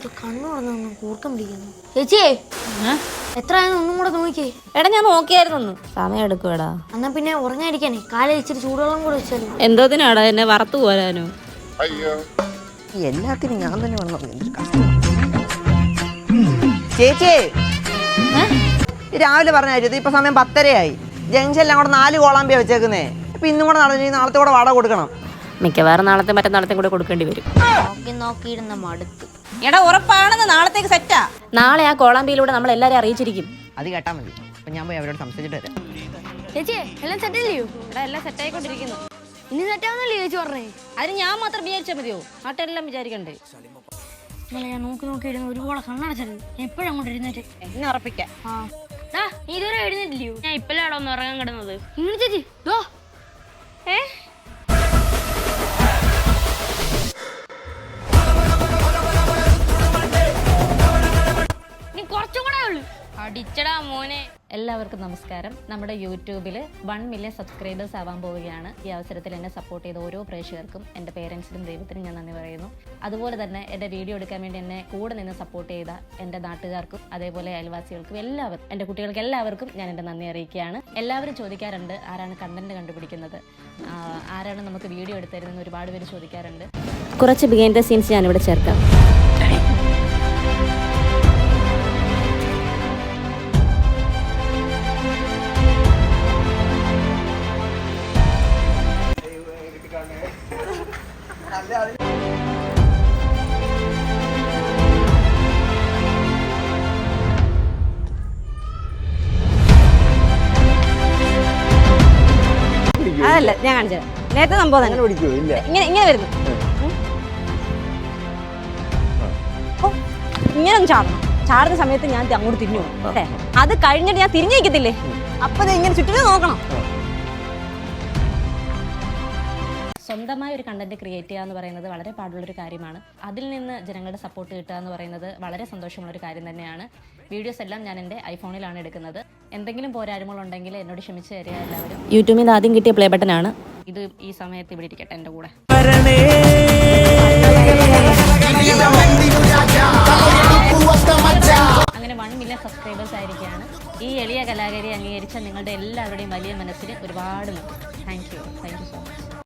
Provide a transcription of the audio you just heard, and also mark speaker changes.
Speaker 1: ഇത് കണ്ണു തുറന്നു കൂർക്കം പിടിക്കുന്നു. ചേച്ചിയെ എത്ര ഒന്നും കൂടെ നോക്കിയേ.
Speaker 2: എടാ ഞാൻ നോക്കിയായിരുന്നു സമയം എടുക്കുവാടാ.
Speaker 1: എന്നാ പിന്നെ ഉറങ്ങാതിരിക്കാനേ. കാലിൽ ഇച്ചിരി ചൂടുവെള്ളം കൂടെ വെച്ചാലും.
Speaker 2: എന്തോതിനാടാ എന്നെ വറുത്തു പോരാനോ?
Speaker 3: എല്ലാത്തിനും ഞാൻ തന്നെ ചേച്ചി! രാവിലെ പറഞ്ഞായിരുന്നു ഇപ്പൊ സമയം പത്തരയായി. ജംഗ്ഷനിൽ അങ്ങോട്ട് നാല് കോളാമ്പിയ വെച്ചേക്കുന്നേ. ഇപ്പൊ ഇന്നും കൂടെ നടന്നു നാളത്തെ കൂടെ വാടക കൊടുക്കണം.
Speaker 2: മിക്കവാറും നാളത്തെ മറ്റന്നാളത്തെ കൂടെ കൊടുക്കേണ്ടി വരും.
Speaker 1: നോക്കി നോക്കിയിരുന്ന മടുത്ത്.
Speaker 2: എടാ ഉറപ്പാണെന്ന് നാളത്തേക്ക് സെറ്റാ നാളെ ആ കോളാമ്പിയിലൂടെ നമ്മൾ എല്ലാരും അറിയിച്ചിരിക്കും.
Speaker 3: അത് കേട്ടാ മതി. അപ്പൊ ഞാൻ പോയി അവരോട് സംസാരിച്ചിട്ട് വരാം.
Speaker 1: ചേച്ചി എല്ലാം സെറ്റല്ലയോ
Speaker 2: ഇവിടെ എല്ലാം സെറ്റായിക്കൊണ്ടിരിക്കുന്നു
Speaker 1: ഇനി സെറ്റാവുന്നല്ലേ ചേച്ചി പറഞ്ഞേ?
Speaker 2: അതിന് ഞാൻ മാത്രം വിചാരിച്ചാൽ മതിയോ? നാട്ടെല്ലാം വിചാരിക്കണ്ടേ?
Speaker 1: ഇന്നലെ ഞാൻ നോക്കി നോക്കി ഇരുന്ന് ഒരുപോലെ കണ്ണടച്ചത്. എപ്പോഴും അങ്ങോട്ട് എഴുന്നേറ്റ്.
Speaker 2: എന്നെ ഉറപ്പിക്കാം.
Speaker 1: ആ. നീ ഇതുവരെ എഴുന്നേറ്റില്ലയോ?
Speaker 2: ഞാൻ ഇപ്പോഴാണോ ഒന്ന് ഉറങ്ങാൻ കിടന്നത്?
Speaker 1: ഇങ്ങനെ ചേച്ചി. ദോ
Speaker 2: അടിച്ചടാ മോനെ. എല്ലാവർക്കും നമസ്കാരം. നമ്മുടെ യൂട്യൂബിൽ വൺ മില്യൺ സബ്സ്ക്രൈബേഴ്സ് ആവാൻ പോവുകയാണ്. ഈ അവസരത്തിൽ എന്നെ സപ്പോർട്ട് ചെയ്ത ഓരോ പ്രേക്ഷകർക്കും എന്റെ പേരൻസിനും ദൈവത്തിനും ഞാൻ നന്ദി പറയുന്നു. അതുപോലെ തന്നെ എന്റെ വീഡിയോ എടുക്കാൻ വേണ്ടി എന്നെ കൂടെ നിന്ന് സപ്പോർട്ട് ചെയ്ത എന്റെ നാട്ടുകാർക്കും അതേപോലെ അയൽവാസികൾക്കും എല്ലാവർക്കും എന്റെ കുട്ടികൾക്ക് എല്ലാവർക്കും ഞാൻ എന്റെ നന്ദി അറിയിക്കുകയാണ്. എല്ലാവരും ചോദിക്കാറുണ്ട് ആരാണ് കണ്ടന്റ് കണ്ടുപിടിക്കുന്നത്? ആരാണ് നമുക്ക് വീഡിയോ എടുത്തരുന്നത് ഒരുപാട് പേര് ചോദിക്കാറുണ്ട്. കുറച്ച് ബിഹൈൻഡ് സീൻസ് ഞാനിവിടെ ചേർക്കാം. അതല്ല ഞാൻ കാണിച്ചത് നേരത്തെ സംഭവം തന്നെ. ഇങ്ങനെ ഇങ്ങനെ വരുന്നു. ഇങ്ങനെ ഒന്ന് ചാടണം. ചാടുന്ന സമയത്ത് ഞാൻ അങ്ങോട്ട് തിരിഞ്ഞു പോകും. അത് കഴിഞ്ഞിട്ട് ഞാൻ തിരിഞ്ഞേക്കത്തില്ലേ അപ്പൊ ഇങ്ങനെ ചുറ്റിനും നോക്കണം. സ്വന്തമായ ഒരു കണ്ടന്റ് ക്രിയേറ്റ് ചെയ്യുക എന്ന് പറയുന്നത് വളരെ പാടുള്ളൊരു കാര്യമാണ്. അതിൽ നിന്ന് ജനങ്ങളുടെ സപ്പോർട്ട് കിട്ടുക എന്ന് പറയുന്നത് വളരെ സന്തോഷമുള്ള ഒരു കാര്യം തന്നെയാണ്. വീഡിയോസ് എല്ലാം ഞാൻ എന്റെ ഐഫോണിലാണ് എടുക്കുന്നത്. എന്തെങ്കിലും പോരായ്മകളുണ്ടെങ്കിൽ എന്നോട് ക്ഷമിച്ച് തരിക എല്ലാവരും. യൂട്യൂബിൽ നിന്ന് ആദ്യം കിട്ടിയ പ്ലേ ബട്ടൺ ആണ്. ഇത് ഈ സമയത്ത് ഇവിടെ ഇരിക്കട്ടെ എന്റെ കൂടെ. അങ്ങനെ വൺ മില്യൺ സബ്സ്ക്രൈബേഴ്സ് ആയിരിക്കുകയാണ്. ഈ എളിയ കലാകാരി അംഗീകരിച്ച നിങ്ങളുടെ എല്ലാവരുടെയും വലിയ മനസ്സിന് ഒരുപാട് നന്ദി. Thank you thank you so much